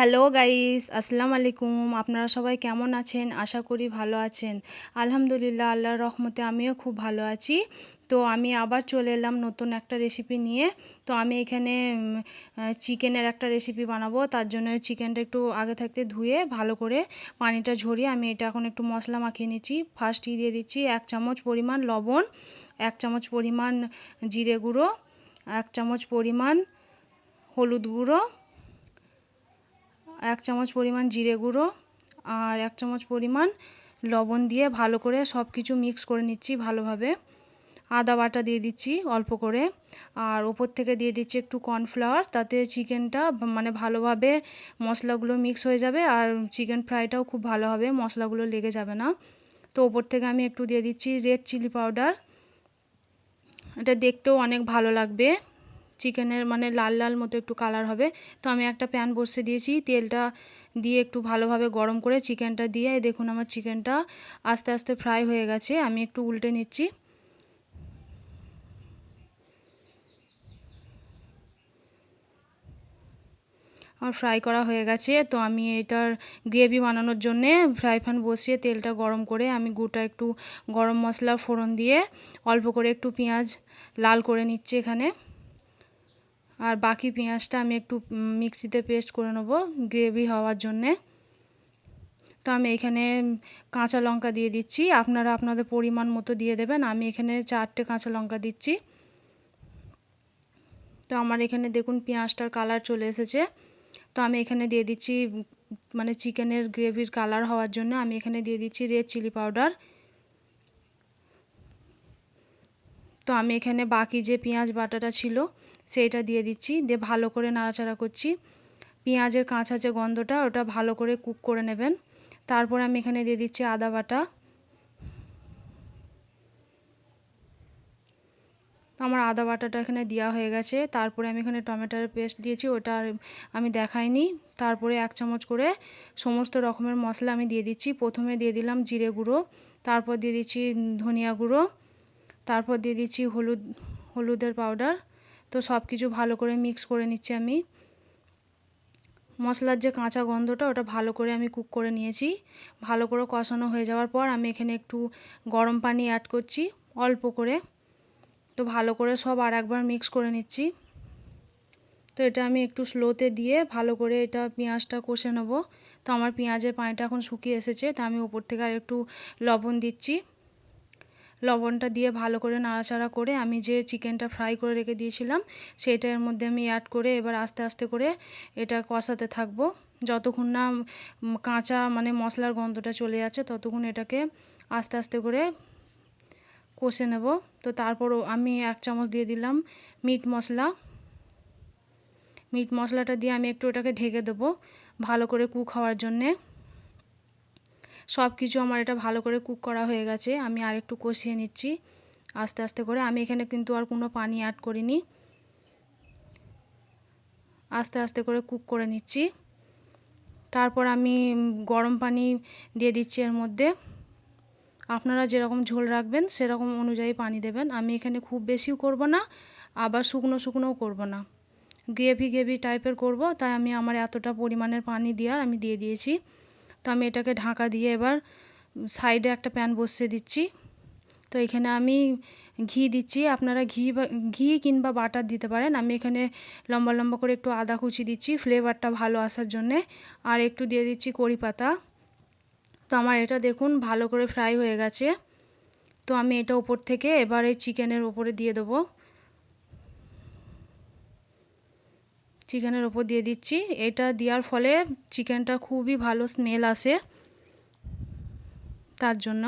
Hello guys আসসালামু আলাইকুম আপনারা সবাই কেমন আছেন আশা করি ভালো আছেন আলহামদুলিল্লাহ আল্লাহর রহমতে আমিও খুব ভালো আছি। তো আমি আবার চলে এলাম নতুন একটা রেসিপি নিয়ে। তো আমি এখানে চিকেনের একটা রেসিপি বানাবো। তার জন্য চিকেনটা একটু আগে থাকতে ধুয়ে, ভালো করে পানিটা ঝরিয়ে আমি এটা এখন একটু মশলা মাখিয়ে নিচ্ছি। ফার্স্টই দিয়ে দিচ্ছি এক চামচ পরিমাণ লবণ, এক চামচ পরিমাণ জিরে গুঁড়ো, এক চামচ পরিমাণ হলুদ গুঁড়ো এক চামচ পরিমাণ জিরে গুঁড়ো আর এক চামচ পরিমাণ লবণ দিয়ে ভালো করে সব কিছু মিক্স করে নিচ্ছি ভালোভাবে। আদা বাটা দিয়ে দিচ্ছি অল্প করে। আর ওপর থেকে দিয়ে দিচ্ছি একটু কর্নফ্লাওয়ার, তাতে চিকেনটা মানে ভালোভাবে মশলাগুলো মিক্স হয়ে যাবে আর চিকেন ফ্রাইটাও খুব ভালো হবে, মশলাগুলো লেগে যাবে না। তো ওপর থেকে আমি একটু দিয়ে দিচ্ছি রেড চিলি পাউডার। এটা দেখতেও অনেক ভালো লাগবে। চিকেনের মানে লাল লাল মতো একটু কালার হবে। তো আমি একটা প্যান বসিয়ে দিয়েছি, তেলটা দিয়ে একটু ভালোভাবে গরম করে চিকেনটা দিয়ে দেখুন আমার চিকেনটা আস্তে আস্তে ফ্রাই হয়ে গেছে, আমি একটু উল্টে নিচ্ছি। আমার ফ্রাই করা হয়ে গেছে, তো আমি এটার গ্রেভি বানানোর জন্যে ফ্রাই প্যান বসিয়ে তেলটা গরম করে আমি গোটা একটু গরম মশলা ফোড়ন দিয়ে অল্প করে একটু পেঁয়াজ লাল করে নিচ্ছি এখানে। আর বাকি পেঁয়াজটা আমি একটু মিক্সিতে পেস্ট করে নেব গ্রেভি হওয়ার জন্যে। তো আমি এখানে কাঁচা লঙ্কা দিয়ে দিচ্ছি। আপনারা আপনাদের পরিমাণ মতো দিয়ে দেবেন। আমি এখানে চারটে কাঁচা লঙ্কা দিচ্ছি। তো আমার এখানে দেখুন পেঁয়াজটার কালার চলে এসেছে। তো আমি এখানে দিয়ে দিচ্ছি মানে চিকেনের গ্রেভির কালার হওয়ার জন্য আমি এখানে দিয়ে দিচ্ছি রেড চিলি পাউডার। তো আমি এখানে বাকি যে পেঁয়াজ বাটাটা ছিল, সেইটা দিয়ে দিচ্ছি। দিয়ে ভালো করে নাড়াচাড়া করছি। পেঁয়াজের কাঁচা যে গন্ধটা, ওটা ভালো করে কুক করে নেবেন। তারপর আমি এখানে দিয়ে দিচ্ছি আদা বাটা। আমার আদা বাটাটা এখানে দেওয়া হয়ে গেছে। তারপরে আমি এখানে টমেটোর পেস্ট দিয়েছি, ওটা আমি দেখাইনি। তারপরে এক চামচ করে সমস্ত রকমের মশলা আমি দিয়ে দিচ্ছি। প্রথমে দিয়ে দিলাম জিরে গুঁড়ো, তারপর দিয়ে দিচ্ছি ধনিয়া গুঁড়ো। তারপর দিয়ে দিচ্ছি হলুদ, হলুদের পাউডার তো সব কিছু ভালো করে মিক্স করে নিচ্ছি আমি। মশলার যে কাঁচা গন্ধটা, ওটা ভালো করে আমি কুক করে নিয়েছি। ভালো করে কষানো হয়ে যাওয়ার পর আমি এখানে একটু গরম পানি অ্যাড করছি, অল্প করে। তো ভালো করে সব আর একবার মিক্স করে নিচ্ছি। তো এটা আমি একটু স্লোতে দিয়ে ভালো করে এটা পেঁয়াজটা কষে নেব। তো আমার পেঁয়াজের পানিটা এখন শুকিয়ে এসেছে, তো আমি উপর থেকে আর একটু লবণ দিচ্ছি। লবণটা দিয়ে ভালো করে নাড়াচাড়া করে আমি যে চিকেনটা ফ্রাই করে রেখে দিয়েছিলাম সেইটার মধ্যে আমি অ্যাড করে এবার আস্তে আস্তে করে এটা কষাতে থাকব। যতক্ষণ না কাঁচা মানে মশলার গন্ধটা চলে যাচ্ছে, ততক্ষণ এটাকে আস্তে আস্তে করে কষে নেব। তো তারপর আমি এক চামচ দিয়ে দিলাম মিট মশলা। মিট মশলাটা দিয়ে আমি একটু ওটাকে ঢেকে দেবো ভালো করে কুক হওয়ার জন্যে। সব কিছু আমার এটা ভালো করে কুক করা হয়ে গেছে। আমি আর একটু কষিয়ে নিচ্ছি। আস্তে আস্তে করে আমি এখানে কিন্তু আর কোনো পানি অ্যাড করিনি। আস্তে আস্তে করে কুক করে নিচ্ছি। তারপর আমি গরম পানি দিয়ে দিচ্ছি এর মধ্যে। আপনারা যেরকম ঝোল রাখবেন সেরকম অনুযায়ী পানি দেবেন। আমি এখানে খুব বেশিও করব না, আবার শুকনো, শুকনোও করব না। গ্রেভি গ্রেভি টাইপের করব, তাই আমি আমার এতটা পরিমাণের পানি দেওয়ার আমি দিয়ে দিয়েছি। তো আমি এটাকে ঢাকা দিয়ে এবার সাইডে একটা প্যান বসিয়ে দিচ্ছি। তো এখানে আমি ঘি দিচ্ছি। আপনারা ঘি বা, ঘি কিংবা বাটার দিতে পারেন। আমি এখানে লম্বা লম্বা করে একটু আদা কুচি দিচ্ছি, ফ্লেভারটা ভালো আসার জন্যে। আর একটু দিয়ে দিচ্ছি কড়ি পাতা। তো আমার এটা দেখুন ভালো করে ফ্রাই হয়ে গেছে। তো আমি এটা ওপর থেকে এবার এই চিকেনের ওপরে দিয়ে দেবো। চিকেনের ওপর দিয়ে দিচ্ছি। এটা দেওয়ার ফলে চিকেনটা খুবই ভালো স্মেল আসে। তার জন্য।